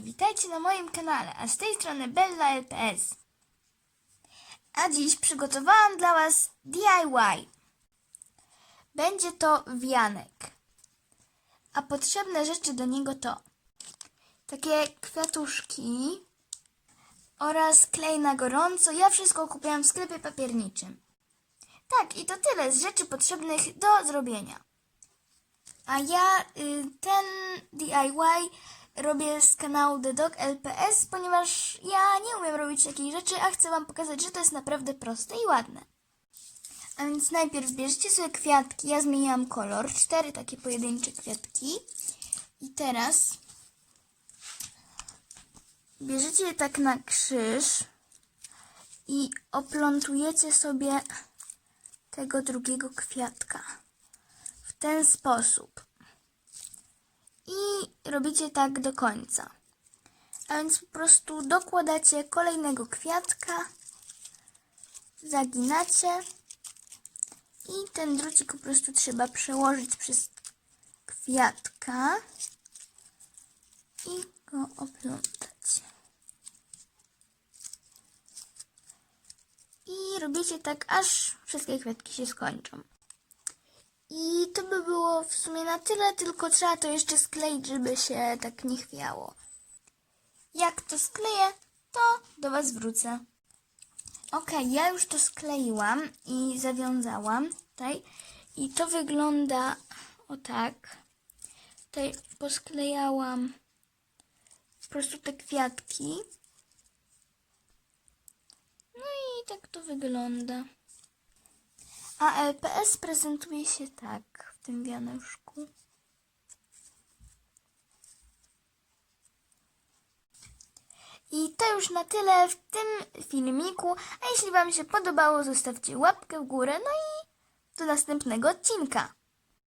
witajcie na moim kanale, a z tej strony Bella LPS. A dziś przygotowałam dla Was DIY. Będzie to wianek. A potrzebne rzeczy do niego to takie kwiatuszki oraz klej na gorąco. Ja wszystko kupiłam w sklepie papierniczym. Tak, i to tyle z rzeczy potrzebnych do zrobienia. A ja y, ten DIY robię z kanału The Dog LPS, ponieważ ja nie umiem robić takich rzeczy, a chcę Wam pokazać, że to jest naprawdę proste i ładne. A więc najpierw bierzcie sobie kwiatki. Ja zmieniłam kolor. Cztery takie pojedyncze kwiatki. I teraz bierzecie je tak na krzyż i oplątujecie sobie tego drugiego kwiatka w ten sposób. Robicie tak do końca. A więc po prostu dokładacie kolejnego kwiatka, zaginacie i ten drucik po prostu trzeba przełożyć przez kwiatka i go oplątać. I robicie tak, aż wszystkie kwiatki się skończą. I to by było w sumie na tyle, tylko trzeba to jeszcze skleić, żeby się tak nie chwiało. Jak to skleję, to do Was wrócę. Ok, ja już to skleiłam i zawiązałam tutaj. I to wygląda o tak. Tutaj posklejałam po prostu te kwiatki. No i tak to wygląda. A LPS prezentuje się tak w tym wianuszku. I to już na tyle w tym filmiku. A jeśli Wam się podobało, zostawcie łapkę w górę. No i do następnego odcinka.